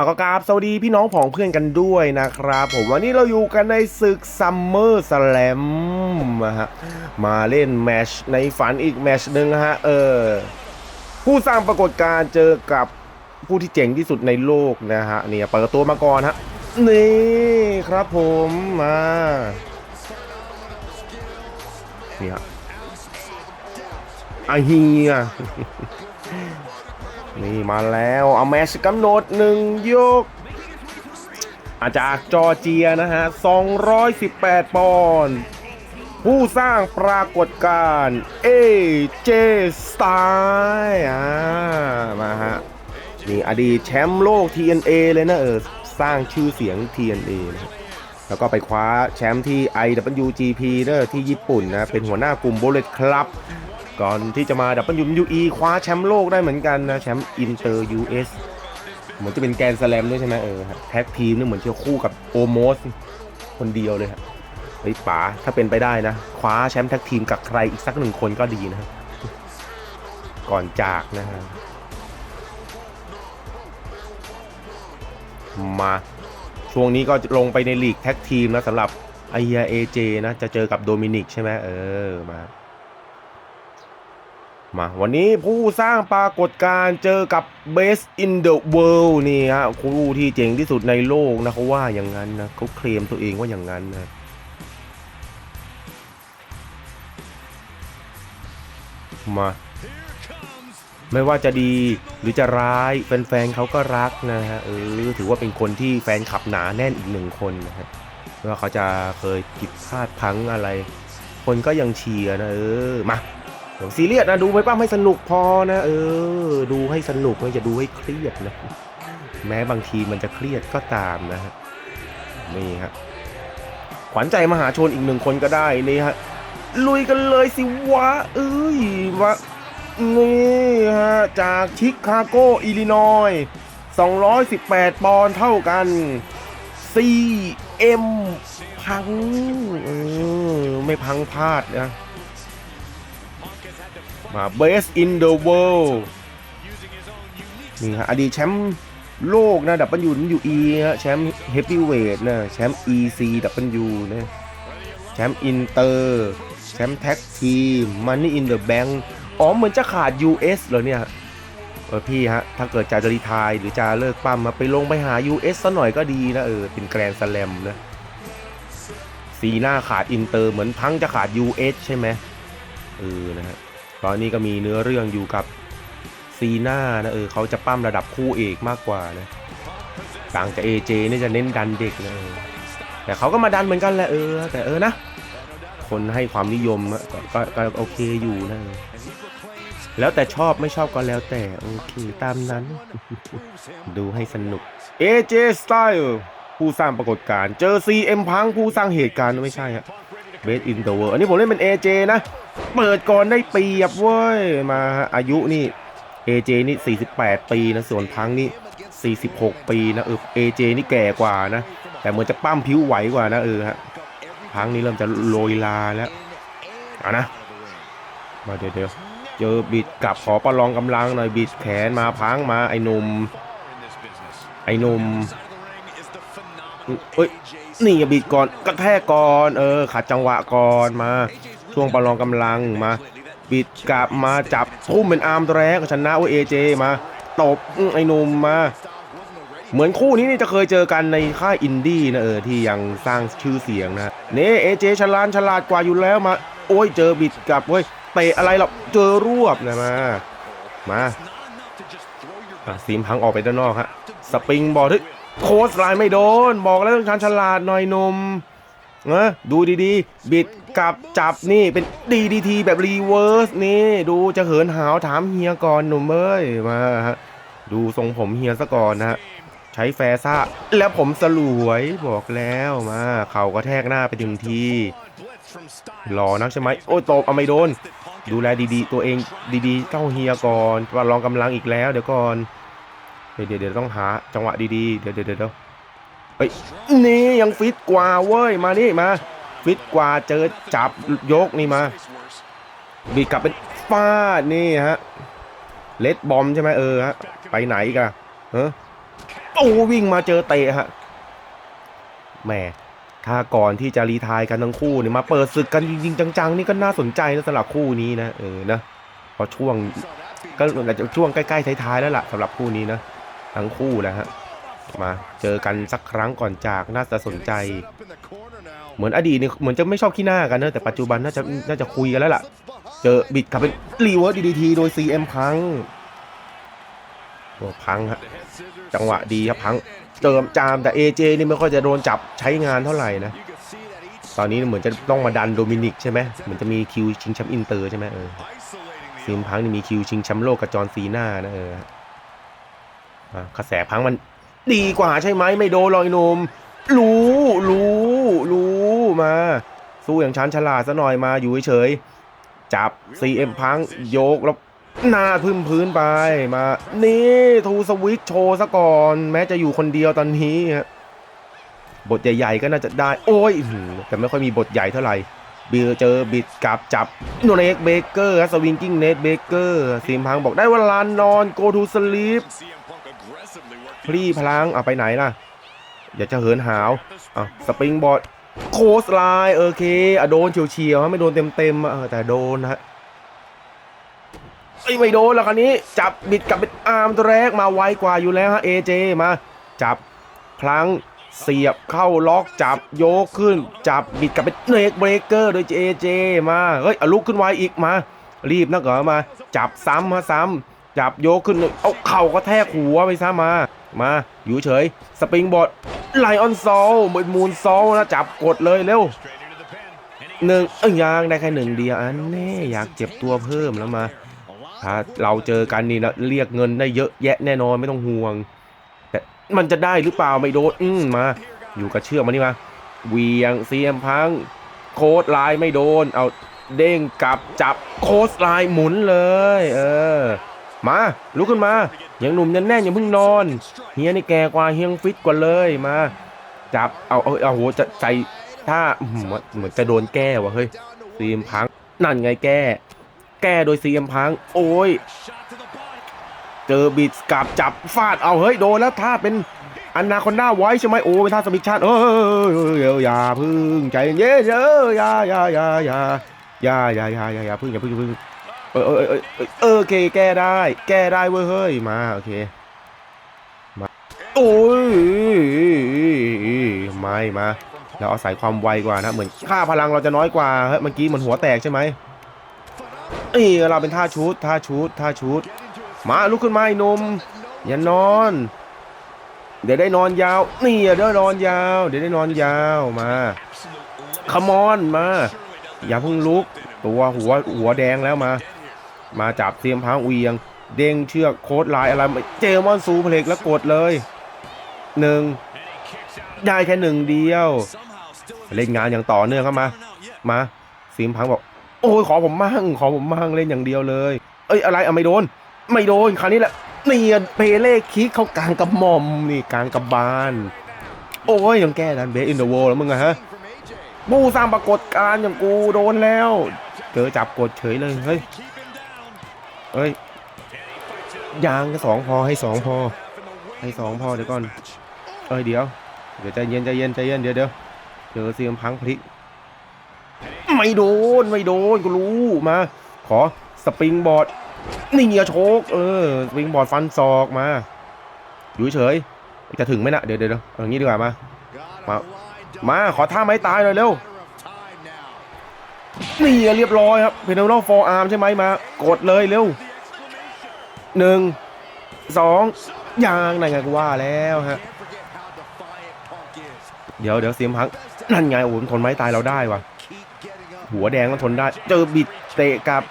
เอาก็กราบสวัสดีพี่น้องผองเพื่อนกันด้วยนะครับ ผมวันนี้เราอยู่กันในศึกซัมเมอร์สแลมนะฮะมาเล่นแมชในฝันอีกแมชหนึ่งนะฮะเออผู้สร้างปรากฏการณ์เจอกับผู้ที่เจ๋งที่สุดในโลกนะฮะเนี่ยเปิดตัวมาก่อนฮะนี่ครับผมมานี่ฮะอาเฮีย นี่มาแล้วเอาแมชกำหนดหนึ่งยก อาจากจอเจียนะฮะ 218 ปอนด์ผู้สร้างปรากฏการณ์ AJ Style อ่ามาฮะ นี่อดีตแชมป์โลก TNA เลยนะเออ สร้างชื่อเสียง TNA นะแล้วก็ไปคว้าแชมป์ที่ IWGP เนอะที่ญี่ปุ่นนะ เป็นหัวหน้ากลุ่ม Bullet Club ก่อนที่จะมา WWE คว้าแชมป์โลกได้เหมือนกันนะ แชมป์อินเตอร์ US เหมือนจะเป็นแกรนด์สแลมด้วยใช่ไหมเออแท็กทีมนี่เหมือนเชียวคู่กับโอโมสคนเดียวเลยฮะเฮ้ยป๋าถ้าเป็นไปได้นะ คว้าแชมป์แท็กทีมกับใครอีกสักหนึ่งคนก็ดีนะ ก่อนจากนะฮะมาช่วงนี้ก็ลงไปในลีกแท็กทีมนะสำหรับไอเอเจนะ จะเจอกับโดมินิกใช่ไหมเออมา มาวันนี้ผู้สร้างปรากฏการณ์เจอกับ Best in the World นี่ฮะคู่ที่เจ๋งที่สุดในโลกนะเขาว่าอย่างนั้นนะเขาเคลมตัวเองว่าอย่างนั้นนะมา ไม่ว่าจะดีหรือจะร้ายแฟนๆเขาก็รักนะฮะเออถือว่าเป็นคนที่แฟนขับหนาแน่นอีกหนึ่งคนนะฮะว่าเขาจะเคยผิดพลาดพังอะไร คนก็ยังเชียร์นะเออมา ซีเรียสนะดูไปป้าให้สนุกพอนะ เออ ดูให้สนุกไม่จะดูให้เครียดนะแม้บางทีมันจะเครียดก็ตามนะฮะนี่ฮะขวัญใจมหาชนอีกหนึ่งคนก็ได้นี่ฮะลุยกันเลยสิวะ เอ้ยวะนี่ฮะจากชิคาโกอิลลินอย218 ปอนด์เท่ากัน CM พัง เออ ไม่พังพลาดนะ มา Best in the World นี่ฮะอดีตแชมป์โลกนะ WWE ฮะแชมป์เฮฟวีเวทนะแชมป์ ECW นะแชมป์อินเตอร์แชมป์แท็กทีม Money in the Bank อ๋อเหมือนจะขาด US เหรอเนี่ยเออพี่ฮะ ถ้าเกิดจะจะรีไทายหรือจะเลิกปั้มมาไปลงไปหา US ซะหน่อยก็ดีนะเออเป็นแกรนด์สแลมนะซีหน้าขาดอินเตอร์เหมือนพังจะขาด US ใช่ไหมเออนะฮะ ตอนนี้ก็มีเนื้อเรื่องอยู่กับซีน้านะเออเขาจะปั้มระดับคู่เอกมากกว่านะต่างจาก AJ นี่จะเน้นดันเด็กนะเออแต่เขาก็มาดันเหมือนกันแหละเออ แต่เออนะ คนให้ความนิยมก็ก็ก็โอเคอยู่นะ แล้วแต่ชอบไม่ชอบก็แล้วแต่โอเคตามนั้น ดูให้สนุก AJ Style ผู้สร้างปรากฏการณ์เจอ CM พังผู้สร้างเหตุการณ์ไม่ใช่ฮะ Best in the World อันนี้ผมเล่นเป็น AJ นะ เปิดก่อนได้เปรียบเว้ย มาอายุนี่ AJ นี่ 48 ปีนะ ส่วนพังนี่ 46 ปีนะเออ AJ นี่แก่กว่านะ แต่เหมือนจะปั้มผิวไหวกว่านะเออฮะ พังนี่เริ่มจะโรยลาแล้วอานะ มาเดี๋ยวเดี๋ยวเจอบิดกลับขอประลองกำลังหน่อยบิดแขนมาพังมาไอ้หนุ่มไอ้หนุ่มเอ้ย นี่บิดก่อนกระแทกก่อนเออขัดจังหวะก่อนมาช่วงประลองกำลังมาบิดกลับมาจับทุ่มเป็นอาร์มแรงชนะว่าเอเจมาตบอื้อไอ้หนุ่มมา เหมือนคู่นี้นี่จะเคยเจอกันในค่ายอินดี้นะเออที่ยังสร้างชื่อเสียงนะเน่เอเจฉลาดฉลาดกว่าอยู่แล้วมา โอ้ยเจอบิดกลับเว้ยเตะอะไรหรอเจอรวบนะมา มาอะซีมพังออกไปด้านนอกฮะสปริงบอลที่ โค้ชไลน์ไม่โดน บอกแล้วต้องชาญฉลาดหน่อยนมนะดูดีๆ บิดกับจับนี่เป็นดีดีทีแบบรีเวิร์สนี่ดูจะเหินหาวถามเฮียก่อนหนุ่มเอ้ยมาฮะดูทรงผมเฮียซะก่อนนะฮะใช้แฟซ่าแล้วผมสลวยบอกแล้วมาเข่ากระแทกหน้าไปถึงทีหล่อนักใช่ไหมโอ้ตบเอาไม่โดน ดูแลดีๆ ตัวเองดีๆต้องเฮียก่อนว่าลองกำลังอีกแล้ว เดี๋ยวก่อน ดี๋ยวเดี๋ยวเดี๋ยวต้องหาจังหวะดีๆ เดี๋ยวเดี๋ยวเดี๋ยวเฮ้ยนี่ยังฟิตกว่าเว้ยมานี่มาฟิตกว่าเจอจับยกนี่มาบีกลับเป็นฟาดนี่ฮะเลดบอมใช่ไหมเออฮะไปไหนกันเออโอ้วิ่งมาเจอเตะฮะแหมถ้าก่อนที่จะรีทายกันทั้งคู่เนี่ยมาเปิดศึกกันจริงๆจังๆนี่ก็น่าสนใจนะสำหรับคู่นี้นะเออนะพอช่วงก็อาจจะช่วงใกล้ๆท้ายๆแล้วล่ะสำหรับคู่นี้นะ ทั้งคู่นะฮะมาเจอกันสักครั้งก่อนจากน่าจะสนใจ เหมือนอดีตเนี่ยเหมือนจะไม่ชอบขี้หน้ากันนะแต่ปัจจุบันน่าจะน่าจะคุยกันแล้วล่ะ เจอบิดกลับเป็นรีเวิร์สดีทีโดย CM พังโอ้พังฮะจังหวะดีครับพังเติมจามแต่ AJ นี่ไม่ค่อยจะโดนจับใช้งานเท่าไหร่นะตอนนี้เหมือนจะต้องมาดันโดมินิกใช่ไหมเหมือนจะมีคิวชิงแชมป์อินเตอร์ใช่ไหมเออซีมพังนี่มีคิวชิงแชมป์โลกกับจอห์นซีน่านะเออ กระแสพังมันดีกว่าใช่ไหมไม่โดนลอยนมรู้รู้รู้มา สู้อย่างชันฉลาดซะหน่อยมาอยู่เฉยจับ CM พังโยกแล้วหน้าพื้นพื้นไปมา นี่ทูสวิตโชว์ซะก่อน แม้จะอยู่คนเดียวตอนนี้ฮะบทใหญ่ๆก็น่าจะได้ โอ้ย แต่ไม่ค่อยมีบทใหญ่เท่าไหร่บิลเจอบิดกับจับโนเนกเบเกอร์สวิงกิ้งเนทเบเกอร์ซีมพังบอกได้เวลานอน go to sleep พ รีพลังเอาไปไหนล่ะ อยากจะเหินหาวอะสปริงบอร์ดโคสไลน์โอเคอะโดนเฉียวๆฮะไม่โดนเต็มๆอะแต่โดนนะฮะไอ้ไม่โดนแล้วคันนี้จับบิดกับเป็นอาร์มตัวแรกมาไวกว่าอยู่แล้วฮะเอเจมา จับพลังเสียบเข้าล็อกจับโยกขึ้น จับบิดกับเป็นเนกเบรกเกอร์โดยเอเจมาเฮ้ยเอาลุกขึ้นไวอีกมา รีบนักเหรอมา จับซ้ำฮะซ้ำจับโยกขึ้นเอาเข่าก็แทกหัวไปซะมา มาอยู่เฉย สปริงบอร์ดไลออนซอลเหมือนมูนซอลนะจับกดเลยเร็วหนึ่งเอ้ยยังได้แค่หนึ่งเดียวอันแน่อยากเจ็บตัวเพิ่มแล้วมาถ้าเราเจอกันนี่นะเรียกเงินได้เยอะแยะแน่นอนไม่ต้องห่วง แต่มันจะได้หรือเปล่าไม่โดนอืมมา อยู่กับเชือกมานี่มาเวียงเสียมพัง โค้ดไลน์ไม่โดน เอาเด้งกลับจับโค้ดไลน์หมุนเลย เออ มาลุกขึ้นมายังหนุ่มยังแน่นยังเพิ่งนอนเฮียนี่แก่กว่าเฮียงฟิตกว่าเลยมาจับเอาเอาเอาโหจะใส่ถ้าอื้อหือเหมือนจะโดนแก้ว่ะเฮ้ยซีมพังนั่นไงแก้ แก้โดยซีมพัง โอ้ยเจอบิดกับจับฟาดเอาเฮ้ยโดนแล้วท่าเป็นอันนาคอนด้าไว้ใช่ไหมโอ้เป็นท่าสมิชชั่นเออเดี๋ยวอย่าพึ่งใจเย็นเอออย่าอย่าอย่าอย่าอย่าอย่าอย่าอย่าอย่าพึ่งอย่าพึ่งอย่าพึ่ง เออเออเออเออเออโอเคแก้ได้ แก้ได้เว้ยเฮ้ยมาโอเคมาโอ้ยไม่มาเราเอาใส่ความไวกว่านะเหมือนค่าพลังเราจะน้อยกว่าเฮ้ยเมื่อกี้เหมือนหัวแตกใช่ไหมเอ้ยเราเป็นท่าชุดท่าชุดท่าชุดมาลุกขึ้นมาไอ้นมอย่านอน เดี๋ยวได้นอนยาว นี่เดี๋ยวนอนยาว เดี๋ยวได้นอนยาวมาขมอนมา อย่าเพิ่งลุก ตัวหัวหัวแดงแล้วมา มาจับเสียมพังเวียง เด้งเชือกโค้ดลายอะไรเจมอนซูเพล็กแล้วกดเลยหนึ่งได้แค่หนึ่งเดียว เล่นงานอย่างต่อเนื่องเข้ามา มาซีมพังบอก โอ้ยขอผมมั่งขอผมมั่งเล่นอย่างเดียวเลย เอ้ยอะไรอะไม่โดน ไม่โดนคราวนี้แหละเนี่อะเพเล่คิกเข้ากลางกระหม่อมนี่กลางกระบาล โอ้ยยังแก้ดันเบสอินเดอะโวแล้วมึงอะฮะบูสร้างปรากฏการณ์อย่างกูโดนแล้ว เจอจับกดเฉยเลยเฮ้ย เฮ้ยยางสองพอให้สองพอ ให้สองพอเดี๋ยวก่อน เอ้ยเดี๋ยว เดี๋ยวใจเย็นใจเย็นใจเย็นเดี๋ยวเดี๋ยวเจอเสียมพังพลิก ไม่โดนไม่โดนกูรู้มา ขอสปริงบอร์ดนี่เงียโชกเออสปริงบอร์ดฟันศอกมา อยู่เฉยจะถึงไหมนะเดี๋ยวเดี๋ยวเดี๋ยวอาอย่างนี้ดีกว่ามา มา มาขอท่าไม้ตายหน่อยเร็ว นี่เรียบร้อยครับเพนนัลฟอร์อาร์มใช่ไหมมากดเลยเร็วหนึ่งสองยางนั่นไงกูว่าแล้วฮะเดี๋ยวเดี๋ยวเสียมพังนั่นไงโอ้โหทนไม้ตายเราได้วะหัวแดงก็ทนได้ เจอบิดเตะกับ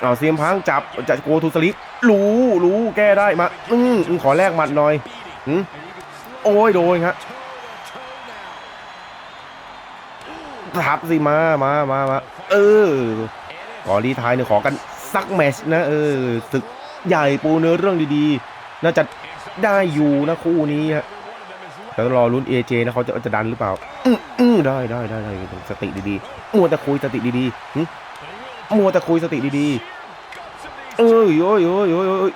เอาเสียมพังจับจะโกทูสลิปรู้รู้แก้ได้มา อืมอืมขอแลกหมัดหน่อยอืมโอ้ยโดนครับ ทับสิมามามามาเออขอรีไทายเนี่ยขอกันสักแมชนะเออศึกใหญ่ปูเนื้อเรื่องดีๆ น่าจะได้อยู่นะคู่นี้ฮะแต่รอลุ้นเอเจนะเขาจะจะดันหรือเปล่า อืมอืมได้ได้ได้ได้สติดีๆมัวแต่คุยสติดีๆมัวแต่คุยสติดีๆเอ้ยโอ้ยโอ้ยโอ้ยโอ้ย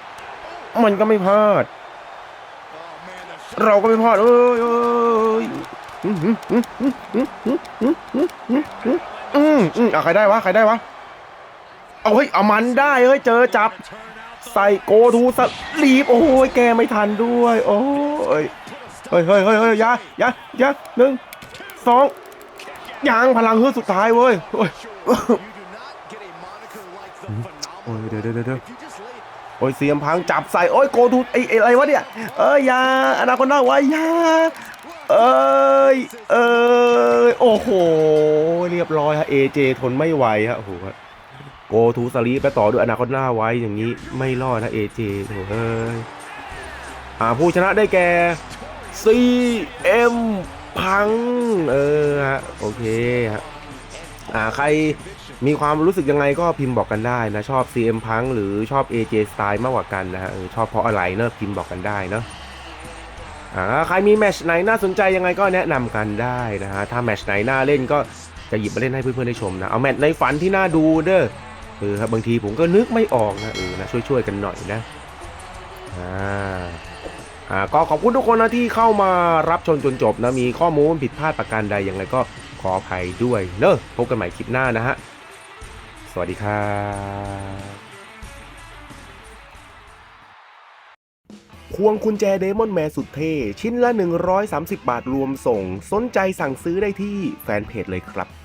มันก็ไม่พลาด เราก็ไม่พลาดเอ้ยเอ้ย อืมอืมอืมอืมอืมอืมอืมอืมอืมอืมอืมอะใครได้วะใครได้วะเอาเฮ้ยเอามันได้เฮ้ยเจอจับ ใส่โกทูสลีปโอ้ยแกไม่ทันด้วย โอ้ยเฮ้ยเฮ้ยเฮ้ยเฮ้ยอยายายาหนึ่งสองยางพลังเฮือสุดท้ายเว้ยโอ้ยโอ้ยเดี๋ยวเดี๋ยวเดี๋ยวโอ้ยเสียมพังจับใส่โอ้ยโกทูไอไอ้อะไรวะเนี่ยเอ้ยยาอนาคตน่าไว้ยา เอ้ย เอ้ย โอ้โห เรียบร้อยฮะเอเจทนไม่ไหวฮะโอ้โหโกทูสลีไปต่อด้วยอนาคตหน้าไว้อย่างนี้ไม่รอดนะเอเจโอ้เฮ้ยอ่าผู้ชนะได้แก่ CM พัง เออฮะ โอเคฮะอ่าใครมีความรู้สึกยังไงก็พิมพ์บอกกันได้นะ ชอบ CM พังหรือชอบ AJ Style มากกว่ากันนะฮะชอบเพราะอะไรเนอะพิมพ์บอกกันได้เนอะ ใครมีแมชไหนน่าสนใจยังไงก็แนะนำกันได้นะฮะถ้าแมชไหนน่าเล่นก็จะหยิบมาเล่นให้เพื่อนๆได้ชมนะเอาแมชในฝันที่น่าดูเด้อเออครับบางทีผมก็นึกไม่ออกนะเออนะช่วยๆกันหน่อยนะอ่าอ่าก็ขอบคุณทุกคนนะที่เข้ามารับชมจนจบนะมีข้อมูลผิดพลาดประการใดยังไงก็ขออภัยด้วยเนอะพบกันใหม่คลิปหน้านะฮะสวัสดีครับ ควงกุญแจเดมอนแมนสุดเท่ ชิ้นละ 130 บาทรวมส่ง สนใจสั่งซื้อได้ที่แฟนเพจเลยครับ